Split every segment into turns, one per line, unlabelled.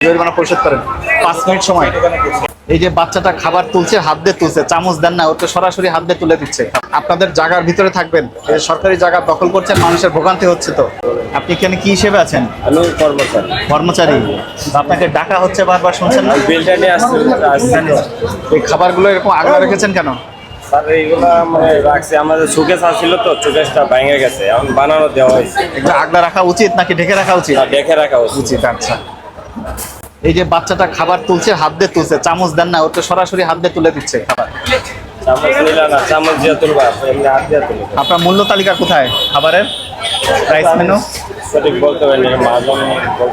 জরিমানা পরিশোধ করেন। পাঁচ মিনিট সময়। এই যে বাচ্চাটা খাবার তুলছে হাত দিয়ে তুলছে চামচ দেন না ওকে সরাসরি হাত দিয়ে তুলে দিচ্ছে। আপনাদের জায়গার ভিতরে থাকবেন এই সরকারি জায়গা দখল করছেন মানুষের ভোগান্তি হচ্ছে তো। আপনি এখানে কি হিসেবে আছেন?
কর্মচারী।
কর্মচারী। আপনাকে ডাকা হচ্ছে বারবার শুনছেন না?
বিলটা নিয়ে আসছেন
এই খাবারগুলো এরকম আগলা রেখেছেন কেন?
স্যার এইগুলা মানে রাখছি। আমাদের সুকেশ আসছিল তো সুকেশটা ভেঙে গেছে। এখন বানানো দেওয়া হয়েছে।
এগুলো আগলা রাখা উচিত নাকি ঢেকে রাখা উচিত?
তা দেখে রাখা উচিত
আচ্ছা। এই যে বাচ্চাটা খাবার তুলছে হাত দিয়ে তুলছে চামচ দেন না ও তো সরাসরি হাত দিয়ে তুলে দিচ্ছে। খাবার আপনার মূল্য তালিকা কোথায়? খাবারের? প্রাইস মেনু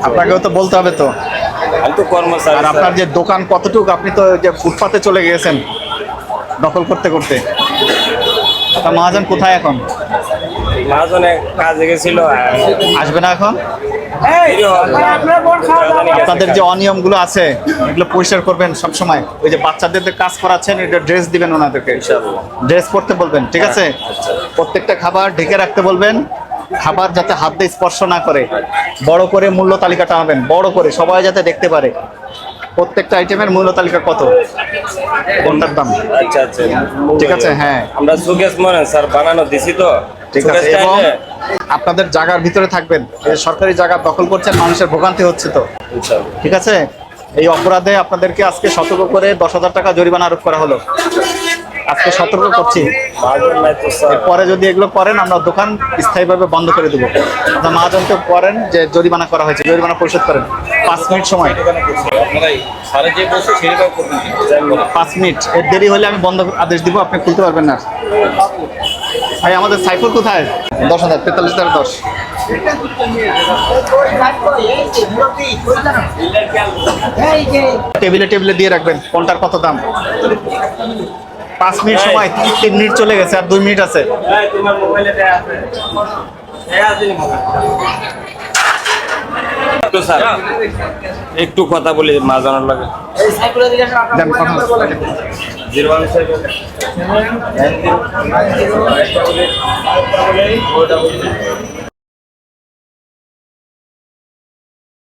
আপনাকেও তো বলতে হবে তো। আর আপনার যে দোকান কতটুকু আপনি তো যে ফুটপাতে চলে গিয়েছেন দখল করতে করতে। তা মহাজন কোথায় এখন?
মাঝনে কাজে গেছিল
আসবে না এখন?
আপনাদের
যে অনিয়মগুলো আছে এগুলো পরিষ্কার করবেন সব সময় ওই যে বাচ্চাদের যে কাজ করাচ্ছেন এটা ড্রেস দিবেন ওনাদেরকে। ড্রেস পরতে বলবেন ঠিক আছে? প্রত্যেকটা খাবার ঢেকে রাখতে বলবেন খাবার যাতে হাত দিয়ে স্পর্শ না করে। বড় করে মূল্য তালিকা টানাবেন বড় করে সবাই যাতে দেখতে পারে। প্রত্যেকটা আইটেমের মূল্য তালিকা কত? কোনটার দাম?
আচ্ছা আচ্ছা।
ঠিক আছে হ্যাঁ।
আমরা সুকেশ মনে স্যার বানানো দিছি তো।
ঠিক আছে এবং আপনাদের জায়গার ভিতরে থাকবেন। সরকারি জায়গা দখল করছেন মানুষের ভোগান্তি হচ্ছে তো। ঠিক আছে? এই অপরাধে আপনাদেরকে আজকে সতর্ক করে দশ হাজার টাকা জরিমানা আরোপ করা হলো। আজকে সতর্ক করছি। পরে যদি এগুলো করেন আমরা দোকান স্থায়ীভাবে বন্ধ করে দেবো। আপনার মহাজনকে করেন যে জরিমানা করা হয়েছে জরিমানা পরিশোধ করেন। পাঁচ মিনিট সময়। পাঁচ মিনিট। এর দেরি হলে আমি বন্ধ আদেশ দিব আপনি খুলতে পারবেন না। ভাই আমাদের সাইফুল কোথায়? দশ হাজার তেতাল্লিশ হাজার দশ। টেবিলে টেবিলে দিয়ে রাখবেন কোনটার কত দাম? পাঁচ মিনিট সময় তিন মিনিট চলে গেছে আর দুই মিনিট আছে।
একটু স্যার একটু কথা বলি মাজানোর লাগে।
দেন কথা।
Zero one seven nine zero